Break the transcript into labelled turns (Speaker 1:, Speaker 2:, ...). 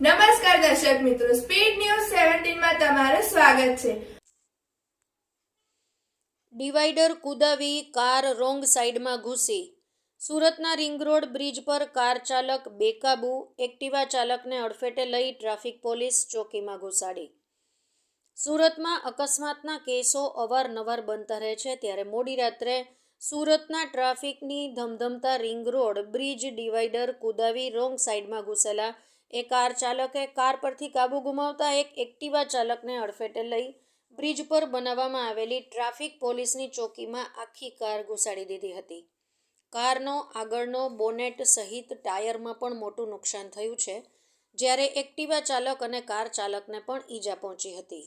Speaker 1: નમસ્કાર દર્શક મિત્રો સ્પીડ ન્યૂઝ સેવન્ટીનમાં તમારું સ્વાગત છે.
Speaker 2: ડિવાઈડર કુદાવી કાર રોંગ સાઈડમાં ઘૂસી. સુરતના રિંગ રોડ બ્રિજ પર કાર ચાલક બેકાબુ એક્ટિવા ચાલકને અડફેટે લઈ ટ્રાફિક પોલીસ ચોકીમાં ઘુસાડી. સુરતમાં અકસ્માતના કેસો અવારનવાર બનતા રહે છે, ત્યારે મોડી રાત્રે સુરતના ટ્રાફિકની ધમધમતા રિંગ રોડ બ્રિજ ડિવાઈડર કુદાવી રોંગ સાઈડમાં ઘૂસેલા એ કાર ચાલકે કાર પરથી કાબુ ગુમાવતા એક એક્ટિવા ચાલકને અડફેટે લઈ બ્રિજ પર બનાવવામાં આવેલી ટ્રાફિક પોલીસની ચોકીમાં આખી કાર ઘુસાડી દીધી હતી. કારનો આગળનો બોનેટ સહિત ટાયરમાં પણ મોટું નુકસાન થયું છે, જ્યારે એક્ટિવા ચાલક અને કાર ચાલકને પણ ઈજા પહોંચી હતી.